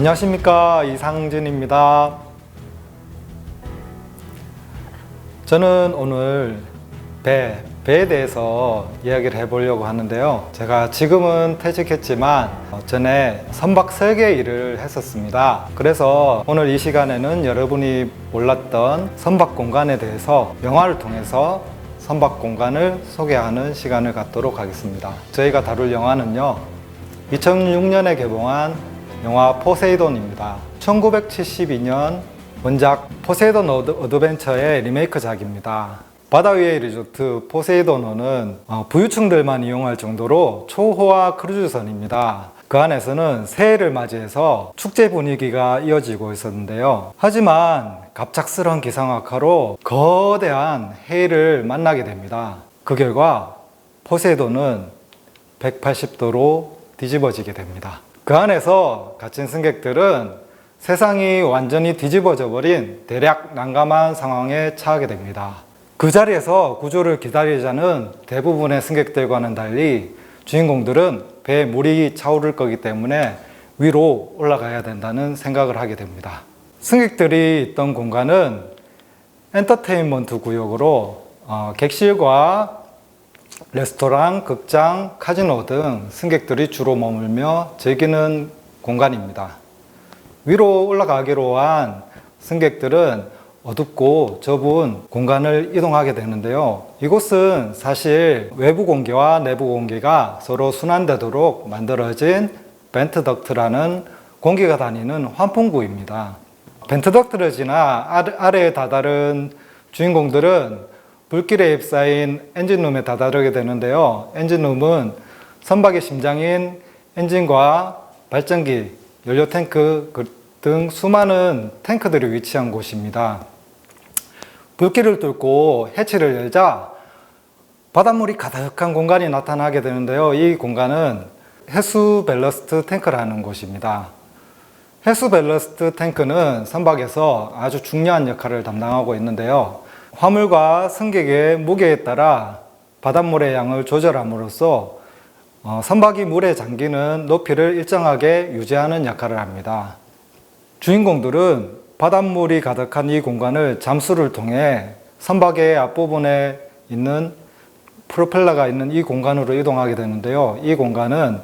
안녕하십니까 이상진입니다. 저는 오늘 배, 배에 대해서 이야기를 해보려고 하는데요. 제가 지금은 퇴직했지만 어, 전에 선박 설계 일을 했었습니다. 그래서 오늘 이 시간에는 여러분이 몰랐던 선박 공간에 대해서 영화를 통해서 선박 공간을 소개하는 시간을 갖도록 하겠습니다. 저희가 다룰 영화는요. 2006년에 개봉한 영화 포세이돈입니다. 1972년 원작 포세이돈 어드, 어드벤처의 리메이크작입니다. 바다 위의 리조트 포세이돈호는 어, 부유층들만 이용할 정도로 초호화 크루즈선입니다. 그 안에서는 새해를 맞이해서 축제 분위기가 이어지고 있었는데요. 하지만 갑작스러운 기상악화로 거대한 해일을 만나게 됩니다. 그 결과 포세이돈은 180도로 뒤집어지게 됩니다. 그 안에서 갇힌 승객들은 세상이 완전히 뒤집어져 버린 대략 난감한 상황에 처하게 됩니다. 그 자리에서 구조를 기다리자는 대부분의 승객들과는 달리 주인공들은 배에 물이 차오를 거기 때문에 위로 올라가야 된다는 생각을 하게 됩니다. 승객들이 있던 공간은 엔터테인먼트 구역으로 어, 객실과 레스토랑, 극장, 카지노 등 승객들이 주로 머물며 즐기는 공간입니다. 위로 올라가기로 한 승객들은 어둡고 좁은 공간을 이동하게 되는데요. 이곳은 사실 외부 공기와 내부 공기가 서로 순환되도록 만들어진 벤트 덕트라는 공기가 다니는 환풍구입니다. 벤트 덕트를 지나 아래- 아래에 다다른 주인공들은 불길에 휩싸인 엔진룸에 다다르게 되는데요. 엔진룸은 선박의 심장인 엔진과 발전기, 연료 탱크 그- 등 수많은 탱크들이 위치한 곳입니다. 불길을 뚫고 해치를 열자 바닷물이 가득한 공간이 나타나게 되는데요. 이 공간은 해수 밸러스트 탱크라는 곳입니다. 해수 밸러스트 탱크는 선박에서 아주 중요한 역할을 담당하고 있는데요. 화물과 승객의 무게에 따라 바닷물의 양을 조절함으로써 어, 선박이 물에 잠기는 높이를 일정하게 유지하는 역할을 합니다. 주인공들은 바닷물이 가득한 이 공간을 잠수를 통해 선박의 앞부분에 있는 프로펠러가 있는 이 공간으로 이동하게 되는데요. 이 공간은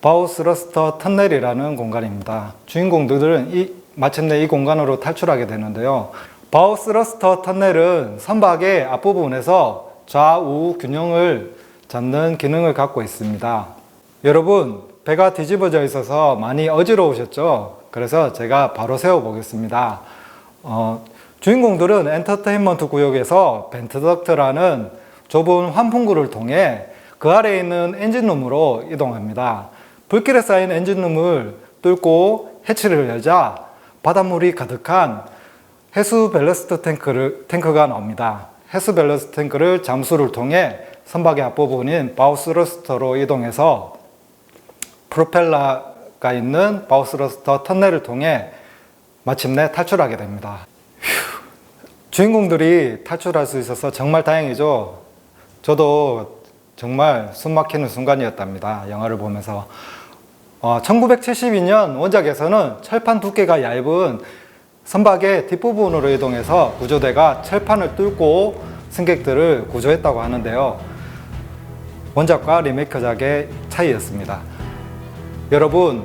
바우스러스터 터널이라는 공간입니다. 주인공들은 이, 마침내 이 공간으로 탈출하게 되는데요. 바우스러스터 터널은 선박의 앞부분에서 좌우 균형을 잡는 기능을 갖고 있습니다. 여러분, 배가 뒤집어져 있어서 많이 어지러우셨죠? 그래서 제가 바로 세워보겠습니다. 어, 주인공들은 엔터테인먼트 구역에서 벤트덕트라는 좁은 환풍구를 통해 그 아래에 있는 엔진룸으로 이동합니다. 불길에 쌓인 엔진룸을 뚫고 해치를 열자 바닷물이 가득한 해수 밸러스트 탱크를, 탱크가 나옵니다. 해수 밸러스트 탱크를 잠수를 통해 선박의 앞부분인 바우스러스터로 이동해서 프로펠러가 있는 바우스러스터 터널을 통해 마침내 탈출하게 됩니다. 휴, 주인공들이 탈출할 수 있어서 정말 다행이죠. 저도 정말 숨 막히는 순간이었답니다. 영화를 보면서. 어, 1972년 원작에서는 철판 두께가 얇은 선박의 뒷부분으로 이동해서 구조대가 철판을 뚫고 승객들을 구조했다고 하는데요. 원작과 리메이크작의 차이였습니다. 여러분,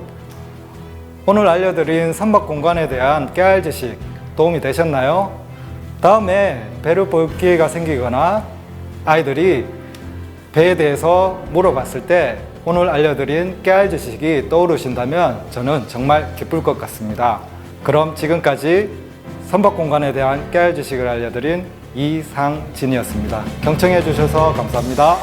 오늘 알려드린 선박 공간에 대한 깨알 지식 도움이 되셨나요? 다음에 배를 볼 기회가 생기거나 아이들이 배에 대해서 물어봤을 때 오늘 알려드린 깨알 지식이 떠오르신다면 저는 정말 기쁠 것 같습니다. 그럼 지금까지 선박 공간에 대한 깨알 지식을 알려드린 이상진이었습니다. 경청해 주셔서 감사합니다.